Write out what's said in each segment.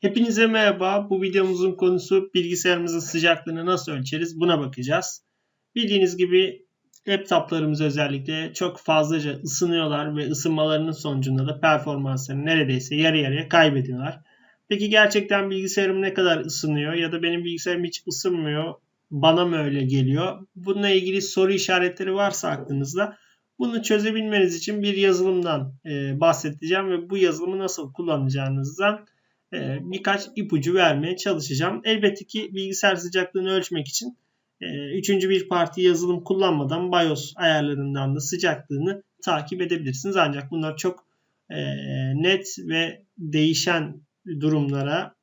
Hepinize merhaba. Bu videomuzun konusu bilgisayarımızın sıcaklığını nasıl ölçeriz buna bakacağız. Bildiğiniz gibi laptoplarımız özellikle çok fazlaca ısınıyorlar ve ısınmalarının sonucunda da performanslarını neredeyse yarı yarıya kaybediyorlar. Peki gerçekten bilgisayarım ne kadar ısınıyor ya da benim bilgisayarım hiç ısınmıyor bana mı öyle geliyor? Bununla ilgili soru işaretleri varsa aklınızda bunu çözebilmeniz için bir yazılımdan bahsedeceğim ve bu yazılımı nasıl kullanacağınızdan e, birkaç ipucu vermeye çalışacağım. Elbette ki bilgisayar sıcaklığını ölçmek için e, üçüncü bir parti yazılım kullanmadan BIOS ayarlarından da sıcaklığını takip edebilirsiniz. Ancak bunlar çok e, net ve değişen durumlara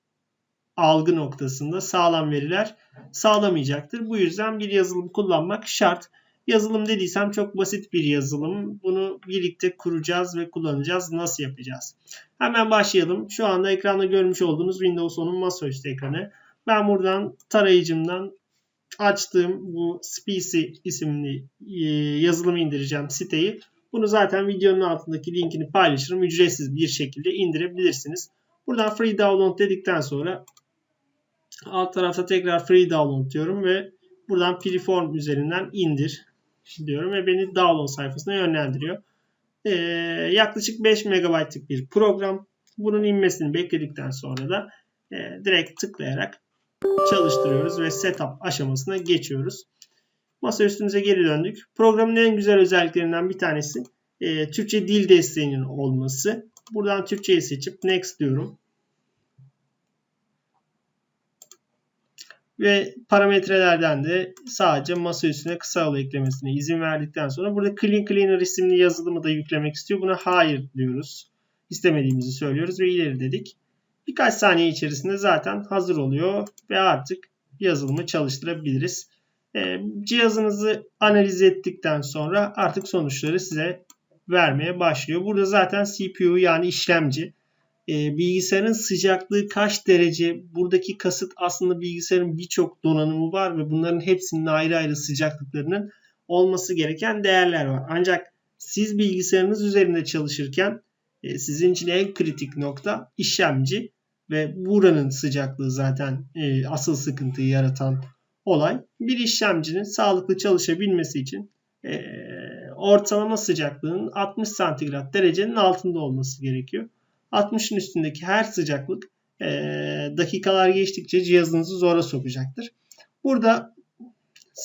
algı noktasında sağlam veriler sağlamayacaktır. Bu yüzden bir yazılım kullanmak şart. Yazılım dediysem çok basit bir yazılım. Bunu birlikte kuracağız ve kullanacağız. Nasıl yapacağız? Hemen başlayalım. Şu anda ekranda görmüş olduğunuz Windows 10'un masaüstü ekranı. Ben buradan tarayıcımdan açtığım bu Specy isimli e, yazılımı indireceğim siteyi. Bunu zaten videonun altındaki linkini paylaşırım. Ücretsiz bir şekilde indirebilirsiniz. Buradan free download dedikten sonra alt tarafta tekrar free download diyorum ve buradan Freeform üzerinden indir diyorum ve beni download sayfasına yönlendiriyor. Ee, yaklaşık 5 MB'lık bir program. Bunun inmesini bekledikten sonra da e, direkt tıklayarak çalıştırıyoruz ve setup aşamasına geçiyoruz. Masa üstümüze geri döndük. Programın en güzel özelliklerinden bir tanesi e, Türkçe dil desteğinin olması. Buradan Türkçeyi seçip next diyorum. Ve parametrelerden de sadece masa üstüne kısa yol eklemesine izin verdikten sonra burada Clean Cleaner isimli yazılımı da yüklemek istiyor. Buna hayır diyoruz. İstemediğimizi söylüyoruz ve ileri dedik. Birkaç saniye içerisinde zaten hazır oluyor ve artık yazılımı çalıştırabiliriz. E, cihazınızı analiz ettikten sonra artık sonuçları size vermeye başlıyor. Burada zaten CPU yani işlemci e, bilgisayarın sıcaklığı kaç derece? Buradaki kasıt aslında bilgisayarın birçok donanımı var ve bunların hepsinin ayrı ayrı sıcaklıklarının olması gereken değerler var. Ancak siz bilgisayarınız üzerinde çalışırken e, sizin için en kritik nokta işlemci ve buranın sıcaklığı zaten e, asıl sıkıntıyı yaratan olay. Bir işlemcinin sağlıklı çalışabilmesi için e, ortalama sıcaklığının 60 santigrat derecenin altında olması gerekiyor. 60'ın üstündeki her sıcaklık e, dakikalar geçtikçe cihazınızı zora sokacaktır. Burada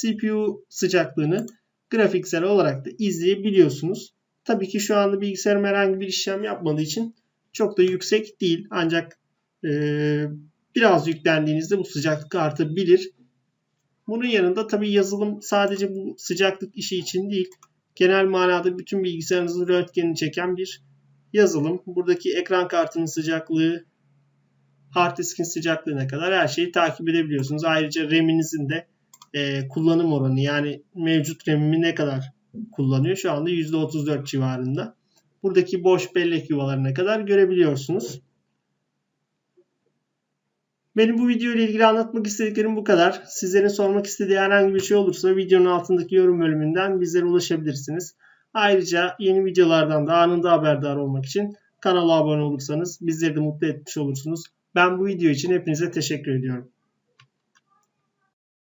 CPU sıcaklığını grafiksel olarak da izleyebiliyorsunuz. Tabii ki şu anda bilgisayarım herhangi bir işlem yapmadığı için çok da yüksek değil. Ancak e, biraz yüklendiğinizde bu sıcaklık artabilir. Bunun yanında tabii yazılım sadece bu sıcaklık işi için değil. Genel manada bütün bilgisayarınızın röntgenini çeken bir yazılım. Buradaki ekran kartının sıcaklığı, hard diskin sıcaklığına kadar her şeyi takip edebiliyorsunuz. Ayrıca RAM'inizin de e, kullanım oranı yani mevcut RAM'imi ne kadar kullanıyor? Şu anda %34 civarında. Buradaki boş bellek yuvalarına kadar görebiliyorsunuz. Benim bu video ile ilgili anlatmak istediklerim bu kadar. Sizlerin sormak istediği herhangi bir şey olursa videonun altındaki yorum bölümünden bizlere ulaşabilirsiniz. Ayrıca yeni videolardan da anında haberdar olmak için kanala abone olursanız bizleri de mutlu etmiş olursunuz. Ben bu video için hepinize teşekkür ediyorum.